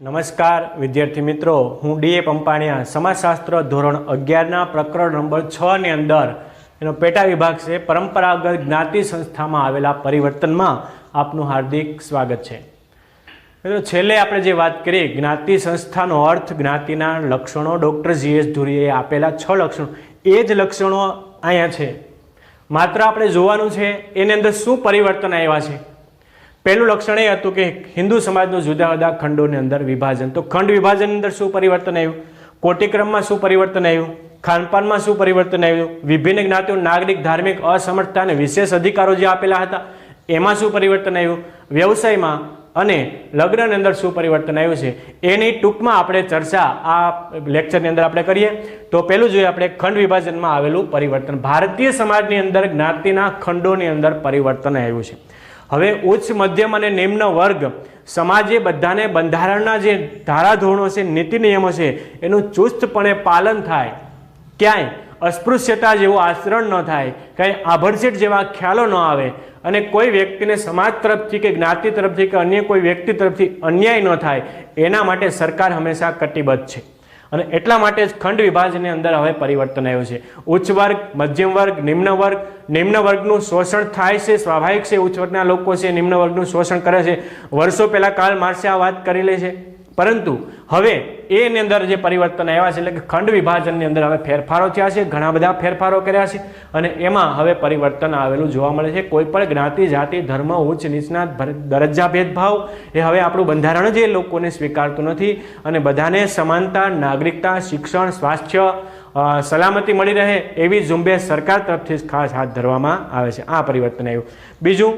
નમસ્કાર, વિદ્યાર્થી મિત્રો. હું ડીએ પંપાણિયા. સમાજશાસ્ત્ર ધોરણ અગિયારના પ્રકરણ નંબર છની અંદર એનો પેટા વિભાગ છે, પરંપરાગત જ્ઞાતિ સંસ્થામાં આવેલા પરિવર્તનમાં આપનું હાર્દિક સ્વાગત છે. મિત્રો, છેલ્લે આપણે જે વાત કરી, જ્ઞાતિ સંસ્થાનો અર્થ, જ્ઞાતિના લક્ષણો, ડૉક્ટર જીએસ ધુરીએ આપેલા છ લક્ષણો, એ જ લક્ષણો અહીંયા છે. માત્ર આપણે જોવાનું છે, એની અંદર શું પરિવર્તન આવ્યા છે? પહેલું લક્ષણ એ હતું કે હિન્દુ સમાજનું જુદા જુદા ખંડોની અંદર વિભાજન. તો ખંડ વિભાજનની અંદર શું પરિવર્તન આવ્યું? કોટિક્રમમાં શું પરિવર્તન આવ્યું? ખાનપાનમાં શું પરિવર્તન આવ્યું? વિભિન્ન જ્ઞાતિઓ, નાગરિક, ધાર્મિક, અસમર્થતા અને વિશેષ અધિકારો જે આપેલા હતા, એમાં શું પરિવર્તન આવ્યું? વ્યવસાયમાં અને લગ્નની અંદર શું પરિવર્તન આવ્યું છે? એની ટૂંકમાં આપણે ચર્ચા આ લેક્ચરની અંદર આપણે કરીએ. તો પહેલું જોઈએ આપણે ખંડ વિભાજનમાં આવેલું પરિવર્તન. ભારતીય સમાજની અંદર જ્ઞાતિના ખંડોની અંદર પરિવર્તન આવ્યું છે. હવે ઉચ્ચ, મધ્યમ અને નિમ્ન વર્ગ સમાજે બધાને બંધારણના જે ધારાધોરણો છે નીતિ નિયમો છે, એનું ચુસ્તપણે પાલન થાય. ક્યાંય અસ્પૃશ્યતા જેવું આચરણ ન થાય કંઈ આભડછેટ જેવા ખ્યાલો ન આવે અને કોઈ વ્યક્તિને સમાજ તરફથી કે જ્ઞાતિ તરફથી કે અન્ય કોઈ વ્યક્તિ તરફથી અન્યાય ન થાય, એના માટે સરકાર હંમેશા કટિબદ્ધ છે. અને એટલા માટે જ ખંડ વિભાજનની અંદર હવે પરિવર્તન આવ્યું છે. ઉચ્ચ વર્ગ, મધ્યમ વર્ગ, નિમ્ન વર્ગ. નિમ્ન વર્ગનું શોષણ થાય છે, સ્વાભાવિક છે, ઉચ્ચ વર્ગના લોકો છે, નિમ્ન વર્ગનું શોષણ કરે છે. વર્ષો પહેલા કાલ માર્સે આ વાત કરી લે છે. પરંતુ હવે એની અંદર જે પરિવર્તન આવ્યા છે, એટલે કે ખંડ વિભાજનની અંદર હવે ફેરફારો થયા છે, ઘણા બધા ફેરફારો કર્યા છે અને એમાં હવે પરિવર્તન આવેલું જોવા મળે છે. કોઈ પણ જ્ઞાતિ, જાતિ, ધર્મ, ઉચ્ચ, નીચના દરજ્જા, ભેદભાવ એ હવે આપણું બંધારણ જ એ લોકોને સ્વીકારતું નથી અને બધાને સમાનતા, નાગરિકતા, શિક્ષણ, સ્વાસ્થ્ય સલામતી મળી રહે એવી ઝુંબેશ સરકાર તરફથી ખાસ હાથ ધરવામાં આવે છે. આ પરિવર્તન આવ્યું. બીજું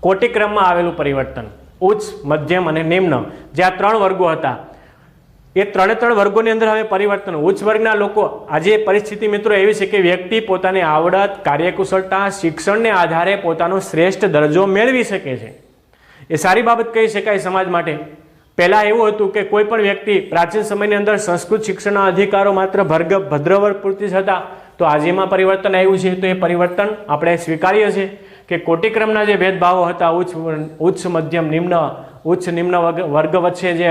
કોટિક્રમમાં આવેલું પરિવર્તન. ઉચ્ચ, મધ્યમ અને નિમ્ન. જે આ ત્રણ વર્ગો હતા. એ ત્રણે ત્રણ વર્ગોની અંદર હવે પરિવર્તન. ઉચ્ચ વર્ગના લોકો આજે પરિસ્થિતિ મિત્રો એવી છે કે વ્યક્તિ પોતાની આવડત, કાર્યકુશળતા, શિક્ષણને આધારે પોતાનો શ્રેષ્ઠ દરજ્જો મેળવી શકે છે. એ સારી બાબત કહી શકાય સમાજ માટે. પહેલાં એવું હતું કે કોઈ પણ વ્યક્તિ પ્રાચીન સમયની અંદર સંસ્કૃત શિક્ષણના અધિકારો માત્ર ભર્ગ ભદ્રવર્ગ પૂરતી જ હતા. તો આજે એમાં પરિવર્તન આવ્યું છે. તો એ પરિવર્તન આપણે સ્વીકારીએ છીએ. કે કોટિક્રમના જે ભેદભાવો હતા, ઉચ્ચ ઉચ્ચ મધ્યમ નિમ્ન, ઉચ્ચ નિમ્ન વર્ગ વચ્ચે જે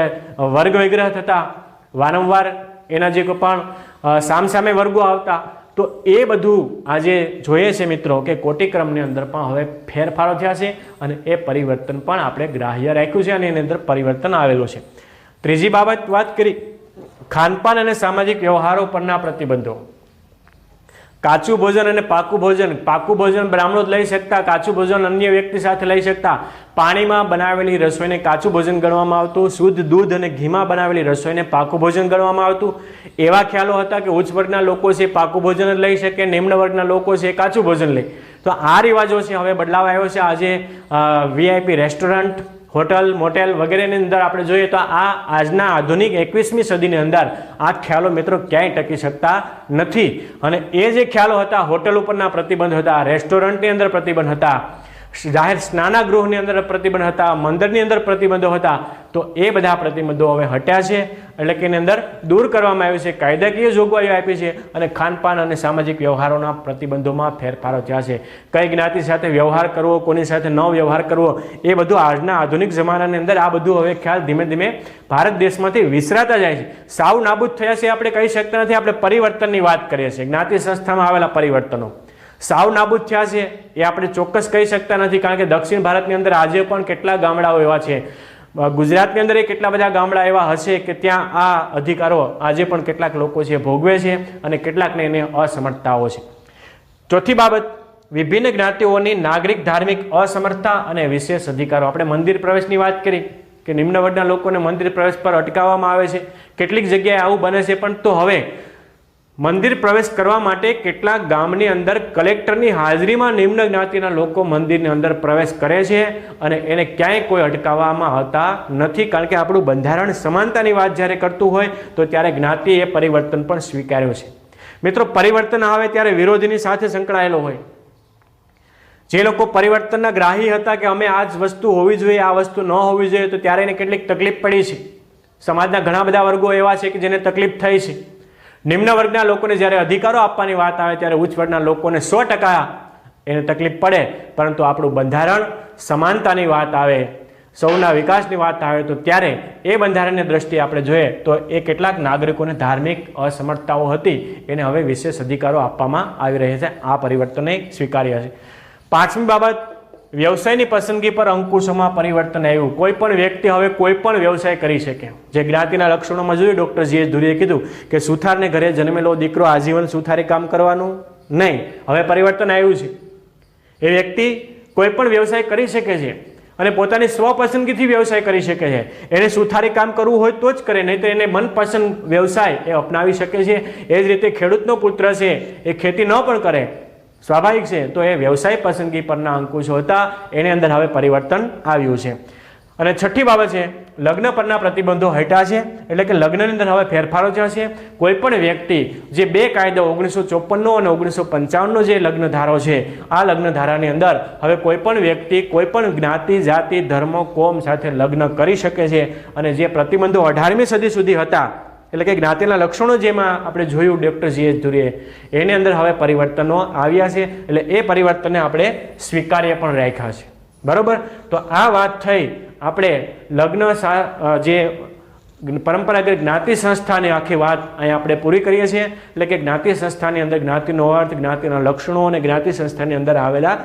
વર્ગ વિગ્રહ થતા, વારંવાર એના જે પણ સામસામે વર્ગો આવતા, તો એ બધું આજે જોઈએ છે મિત્રો કે કોટિક્રમની અંદર પણ હવે ફેરફારો થયા છે અને એ પરિવર્તન પણ આપણે ગ્રાહ્ય રાખ્યું છે અને એની અંદર પરિવર્તન આવેલું છે. ત્રીજી બાબત વાત કરી, ખાનપાન અને સામાજિક વ્યવહારો પરના પ્રતિબંધો. કાચું ભોજન અને પાકું ભોજન. પાકું ભોજન બ્રાહ્મણો જ લઈ શકતા, કાચું ભોજન અન્ય વ્યક્તિ સાથે લઈ શકતા. પાણીમાં બનાવેલી રસોઈને કાચું ભોજન ગણવામાં આવતું, શુદ્ધ દૂધ અને ઘીમાં બનાવેલી રસોઈને પાકું ભોજન ગણવામાં આવતું. એવા ખ્યાલો હતા કે ઉચ્ચ વર્ગના લોકો છે પાકું ભોજન જ લઈ શકે, નિમ્ન વર્ગના લોકો છે કાચું ભોજન લે. તો આ રિવાજો છે, હવે બદલાવ આવ્યો છે. આજે વીઆઈપી રેસ્ટોરન્ટ હોટલ, મોટેલ વગેરેની અંદર આપણે જોઈએ તો આ આજના આધુનિક એકવીસમી સદીની અંદર આ ખ્યાલો મિત્રો ક્યાંય ટકી શકતા નથી. અને એ જે ખ્યાલો હતા, હોટલ ઉપરના પ્રતિબંધ હતા, રેસ્ટોરન્ટની અંદર પ્રતિબંધ હતા જાહેર સ્નાનાગૃહની અંદર પ્રતિબંધ હતા, મંદિરની અંદર પ્રતિબંધો હતા, તો એ બધા પ્રતિબંધો હવે હટ્યા છે. એટલે કે એની અંદર દૂર કરવામાં આવ્યું છે, કાયદાકીય જોગવાઈઓ આપી છે અને ખાનપાન અને સામાજિક વ્યવહારોના પ્રતિબંધોમાં ફેરફારો થયા છે. કઈ જ્ઞાતિ સાથે વ્યવહાર કરવો, કોની સાથે ન વ્યવહાર કરવો, એ બધું આજના આધુનિક જમાનાની અંદર આ બધું હવે ખ્યાલ ધીમે ધીમે ભારત દેશમાંથી વિસરાતા જાય છે. સાવ નાબૂદ થયા છે, આપણે કહી શકતા નથી, આપણે પરિવર્તનની વાત કરીએ છીએ. જ્ઞાતિ સંસ્થામાં આવેલા પરિવર્તનો. સાવ નાબૂદ થયા છે એ આપણે ચોક્કસ કહી શકતા નથી કારણ કે દક્ષિણ ભારતની અંદર આજે પણ કેટલા ગામડાઓ એવા છે. ગુજરાતની અંદર કેટલા બધા ગામડા એવા હશે કે ત્યાં આ અધિકારો આજે પણ કેટલાક લોકો છે ભોગવે છે અને કેટલાકને એને અસમર્થતાઓ છે. ચોથી બાબત, વિભિન્ન જ્ઞાતિઓની નાગરિક ધાર્મિક અસમર્થતા અને વિશેષ અધિકારો. આપણે મંદિર પ્રવેશની વાત કરી કે નિમ્ન વર્ગના લોકોને મંદિર પ્રવેશ પર અટકાવવામાં આવે છે. કેટલીક જગ્યાએ આવું બને છે પણ તો હવે મંદિર પ્રવેશ કરવા માટે કેટલાક ગામની અંદર કલેક્ટરની હાજરીમાં નિમ્ન જ્ઞાતિના લોકો મંદિરની અંદર પ્રવેશ કરે છે અને એને ક્યાંય કોઈ અટકાવવામાં આવતા નથી. કારણ કે આપણું બંધારણ સમાનતાની વાત જ્યારે કરતું હોય તો ત્યારે જ્ઞાતિ એ પરિવર્તન પણ સ્વીકાર્યું છે. મિત્રો, પરિવર્તન આવે ત્યારે વિરોધીની સાથે સંકળાયેલો હોય. જે લોકો પરિવર્તનના ગ્રાહી હતા કે અમે આ જ વસ્તુ હોવી જોઈએ, આ વસ્તુ ન હોવી જોઈએ, તો ત્યારે એને કેટલીક તકલીફ પડી છે. સમાજના ઘણા બધા વર્ગો એવા છે કે જેને તકલીફ થઈ છે. નિમ્ન વર્ગના લોકોને જ્યારે અધિકારો આપવાની વાત આવે ત્યારે ઉચ્ચ વર્ગના લોકોને સો ટકા એને તકલીફ પડે, પરંતુ આપણું બંધારણ સમાનતાની વાત આવે, સૌના વિકાસની વાત આવે, તો ત્યારે એ બંધારણની દ્રષ્ટિએ આપણે જોઈએ તો એ કેટલાક નાગરિકોને ધાર્મિક અસમર્થતાઓ હતી, એને હવે વિશેષ અધિકારો આપવામાં આવી રહ્યા છે. આ પરિવર્તને સ્વીકાર્ય છે. પાંચમી બાબત વ્યવસાયની પસંદગી પર અંકુશોમાં પરિવર્તન આવ્યું. કોઈ પણ વ્યક્તિ હવે કોઈ પણ વ્યવસાય કરી શકે. જે જ્ઞાતિના લક્ષણોમાં જોયું, ડૉક્ટર જીએસ ધુરીએ કીધું કે સુથારને ઘરે જન્મેલો દીકરો આજીવન સુથારી કામ કરવાનું નહીં. હવે પરિવર્તન આવ્યું છે. એ વ્યક્તિ કોઈ પણ વ્યવસાય કરી શકે છે અને પોતાની સ્વપસંદગીથી વ્યવસાય કરી શકે છે. એને સુથારી કામ કરવું હોય તો જ કરે નહીં તો એને મનપસંદ વ્યવસાય એ અપનાવી શકે છે. એ જ રીતે ખેડૂતનો પુત્ર છે, એ ખેતી ન પણ કરે સ્વાભાવિક છે. તો એ વ્યવસાય પસંદગી પરના અંકુશો હતા એની અંદર હવે પરિવર્તન આવ્યું છે. અને છઠ્ઠી બાબત છે, લગ્ન પરના પ્રતિબંધો હટ્યા છે, એટલે કે લગ્નની અંદર હવે ફેરફારો થયા છે. કોઈ પણ વ્યક્તિ જે બે કાયદો ઓગણીસો ચોપનનો અને ઓગણીસો પંચાવનનો જે લગ્ન ધારો છે, આ લગ્ન ધારાની અંદર હવે કોઈ પણ વ્યક્તિ કોઈ પણ જ્ઞાતિ, જાતિ, ધર્મ, કોમ સાથે લગ્ન કરી શકે છે. અને જે પ્રતિબંધો અઢારમી સદી સુધી હતા એટલે કે જ્ઞાતિના લક્ષણો જેમાં આપણે જોયું ડૉક્ટર જી એચ ધુરીએ, એની અંદર હવે પરિવર્તનો આવ્યા છે. એટલે એ પરિવર્તનને આપણે સ્વીકાર્ય પણ રાખ્યા છે. બરાબર? તો આ વાત થઈ આપણે લગ્ન જે પરંપરાગત જ્ઞાતિ સંસ્થાની આખી વાત અહીંયા આપણે પૂરી કરીએ છીએ. એટલે કે જ્ઞાતિ સંસ્થાની અંદર જ્ઞાતિનો અર્થ, જ્ઞાતિના લક્ષણો અને જ્ઞાતિ સંસ્થાની અંદર આવેલા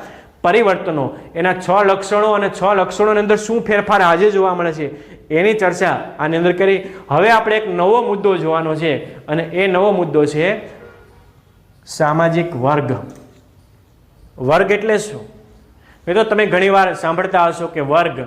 પરિવર્તનો. એના છ લક્ષણો અને છ લક્ષણોની અંદર શું ફેરફાર આજે જોવા મળે છે એની ચર્ચા આની અંદર કરી. હવે આપણે એક નવો મુદ્દો જોવાનો છે અને એ નવો મુદ્દો છે સામાજિક વર્ગ. વર્ગ એટલે શું? મિત્રો, તમે ઘણીવાર સાંભળતા હશો કે વર્ગ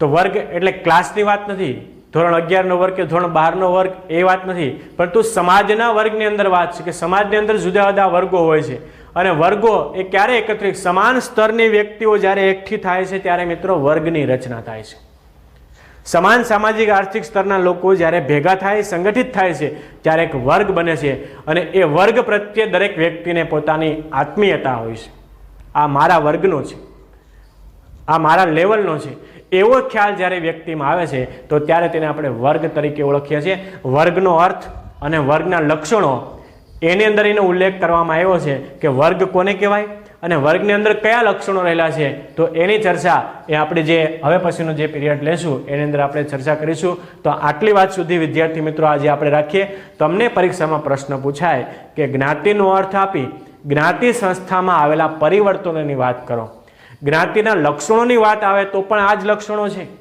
તો વર્ગ એટલે ક્લાસની વાત નથી. ધોરણ અગિયારનો વર્ગ કે ધોરણ બારનો વર્ગ એ વાત નથી. પરંતુ સમાજના વર્ગની અંદર વાત છે કે સમાજની અંદર જુદા જુદા વર્ગો હોય છે. અને વર્ગો એ ક્યારે એકત્રિત? સમાન સ્તરની વ્યક્તિઓ જ્યારે એકઠી થાય છે, ત્યારે મિત્રો વર્ગની રચના થાય છે. સમાન સામાજિક આર્થિક સ્તરના લોકો જ્યારે ભેગા થાય, સંગઠિત થાય છે, ત્યારે એક વર્ગ બને છે અને એ વર્ગ પ્રત્યે દરેક વ્યક્તિને પોતાની આત્મીયતા હોય છે. આ મારા વર્ગનો છે. આ મારા લેવલનો છે. એવો ખ્યાલ જ્યારે વ્યક્તિમાં આવે છે, તો ત્યારે તેને આપણે વર્ગ તરીકે ઓળખીએ છીએ. વર્ગનો અર્થ અને વર્ગના લક્ષણો એની અંદર એનો ઉલ્લેખ કરવામાં આવ્યો છે કે વર્ગ કોને કહેવાય અને વર્ગની અંદર કયા લક્ષણો રહેલા છે તો એની ચર્ચા એ આપણે જે હવે પછીનો જે પીરિયડ લેશું, એની અંદર આપણે ચર્ચા કરીશું. તો આટલી વાત સુધી વિદ્યાર્થી મિત્રો આજે આપણે રાખીએ. તમને પરીક્ષામાં પ્રશ્ન પૂછાય કે જ્ઞાતિનો અર્થ આપી જ્ઞાતિ સંસ્થામાં આવેલા પરિવર્તનોની વાત કરો. જ્ઞાતિના લક્ષણોની વાત આવે તો પણ આ જ લક્ષણો છે.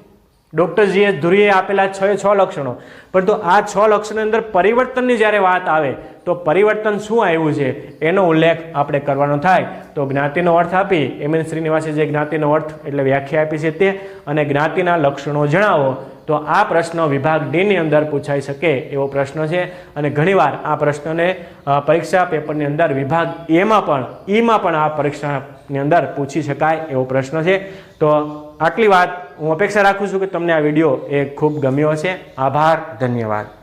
ડૉક્ટર જી એસ ધુરીએ આપેલા છ છ લક્ષણો. પરંતુ આ છ લક્ષણની અંદર પરિવર્તનની જ્યારે વાત આવે, તો પરિવર્તન શું આવ્યું છે? એનો ઉલ્લેખ આપણે કરવાનો થાય. તો જ્ઞાતિનો અર્થ આપી, એમ એન શ્રીનિવાસે જે જ્ઞાતિનો અર્થ એટલે વ્યાખ્યા આપી છે તે, અને જ્ઞાતિના લક્ષણો જણાવો, તો આ પ્રશ્ન વિભાગ ડીની અંદર પૂછાઈ શકે એવો પ્રશ્ન છે. અને ઘણીવાર આ પ્રશ્નને પરીક્ષા પેપરની અંદર વિભાગ એમાં પણ, ઈમાં પણ આ પરીક્ષાની અંદર પૂછી શકાય એવો પ્રશ્ન છે. તો આટલી વાત હું અપેક્ષા રાખું છું કે તમને આ વીડિયો એ ખૂબ ગમ્યો હશે. આભાર, ધન્યવાદ.